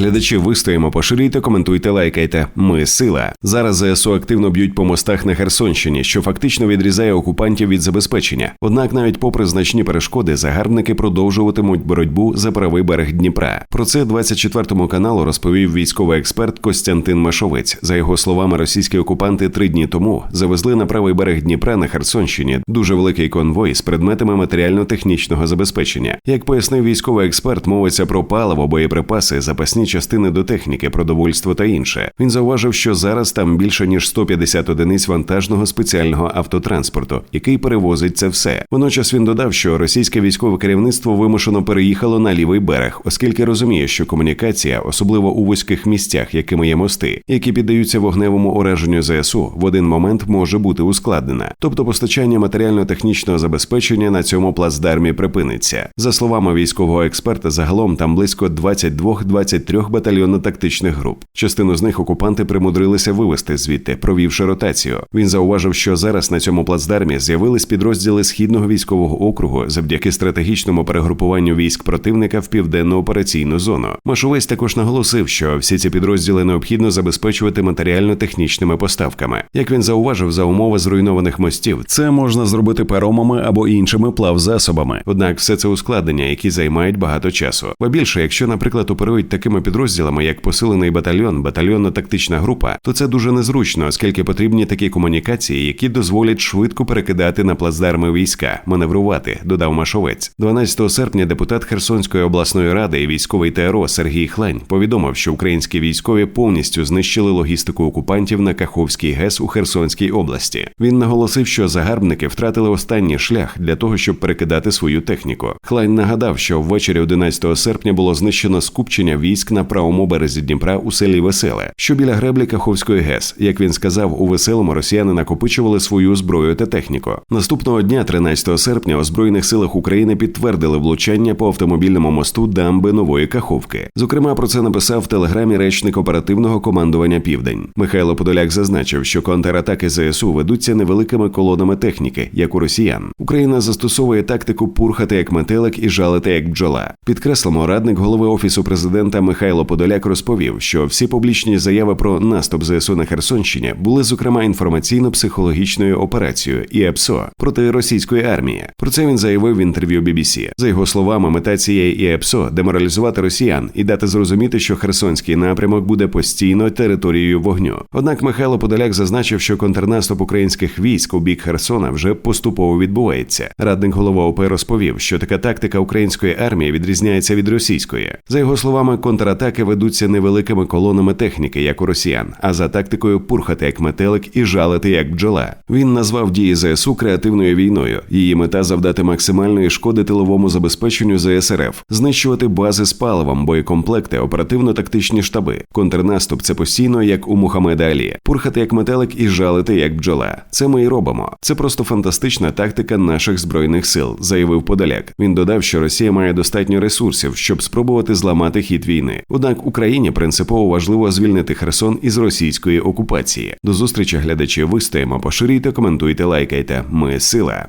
Глядачі вистоїмо, поширюйте, коментуйте, лайкайте. Ми сила. Зараз ЗСУ активно б'ють по мостах на Херсонщині, що фактично відрізає окупантів від забезпечення. Однак, навіть попри значні перешкоди, загарбники продовжуватимуть боротьбу за правий берег Дніпра. Про це 24 каналу розповів військовий експерт Костянтин Машовець. За його словами, російські окупанти три дні тому завезли на правий берег Дніпра на Херсонщині дуже великий конвой з предметами матеріально-технічного забезпечення. Як пояснив військовий експерт, мовиться про паливо, боєприпаси, запасні частини до техніки, продовольство та інше. Він зауважив, що зараз там більше ніж 150 одиниць вантажного спеціального автотранспорту, який перевозить це все. Водночас він додав, що російське військове керівництво вимушено переїхало на лівий берег, оскільки розуміє, що комунікація, особливо у вузьких місцях, якими є мости, які піддаються вогневому ураженню ЗСУ, в один момент може бути ускладнена. Тобто постачання матеріально-технічного забезпечення на цьому плацдармі припиниться. За словами військового експерта, загалом там близько 22-23 батальйонно-тактичних груп. Частину з них окупанти примудрилися вивести звідти, провівши ротацію. Він зауважив, що зараз на цьому плацдармі з'явились підрозділи східного військового округу завдяки стратегічному перегрупуванню військ противника в південну операційну зону. Машовець також наголосив, що всі ці підрозділи необхідно забезпечувати матеріально-технічними поставками. Як він зауважив, за умови зруйнованих мостів, це можна зробити паромами або іншими плавзасобами. Однак все це ускладнення, які займають багато часу. Ба більше, якщо, наприклад, оперують такими підрозділами, як посилений батальйон, батальйонно-тактична група, то це дуже незручно, оскільки потрібні такі комунікації, які дозволять швидко перекидати на плацдарми війська, маневрувати, додав Машовець. 12 серпня депутат Херсонської обласної ради і військовий ТРО Сергій Хлань повідомив, що українські військові повністю знищили логістику окупантів на Каховський ГЕС у Херсонській області. Він наголосив, що загарбники втратили останній шлях для того, щоб перекидати свою техніку. Хлань нагадав, що ввечері 11 серпня було знищено скупчення військ на правому березі Дніпра у селі Веселе, що біля греблі Каховської ГЕС. Як він сказав, у веселому росіяни накопичували свою зброю та техніку. Наступного дня, 13 серпня, у збройних силах України підтвердили влучання по автомобільному мосту дамби нової Каховки. Зокрема, про це написав в телеграмі речник оперативного командування Південь. Михайло Подоляк зазначив, що контратаки ЗСУ ведуться невеликими колонами техніки, як у росіян. Україна застосовує тактику пурхати як метелик і жалити як бджола. Підкреслимо, радник голови офісу президента Михайло Подоляк розповів, що всі публічні заяви про наступ ЗСУ на Херсонщині були зокрема інформаційно-психологічною операцією ІЕПСО проти російської армії. Про це він заявив в інтерв'ю BBC. За його словами, мета цієї ІЕПСО деморалізувати росіян і дати зрозуміти, що Херсонський напрямок буде постійно територією вогню. Однак Михайло Подоляк зазначив, що контрнаступ українських військ у бік Херсона вже поступово відбувається. Радник голова ОП розповів, що така тактика української армії відрізняється від російської. За його словами, контратаки ведуться невеликими колонами техніки, як у росіян, а за тактикою пурхати як метелик і жалити як бджола. Він назвав дії ЗСУ креативною війною. Її мета завдати максимальної шкоди тиловому забезпеченню ЗСРФ, знищувати бази з паливом, боєкомплекти, оперативно-тактичні штаби. Контрнаступ це постійно, як у Мухаммеда Алі, пурхати як метелик і жалити як бджола. Це ми і робимо. Це просто фантастична тактика наших збройних сил, заявив Подоляк. Він додав, що Росія має достатньо ресурсів, щоб спробувати зламати хід війни. Однак Україні принципово важливо звільнити Херсон із російської окупації. До зустрічі глядачі вистоїмо, поширюйте, коментуйте, лайкайте. Ми сила.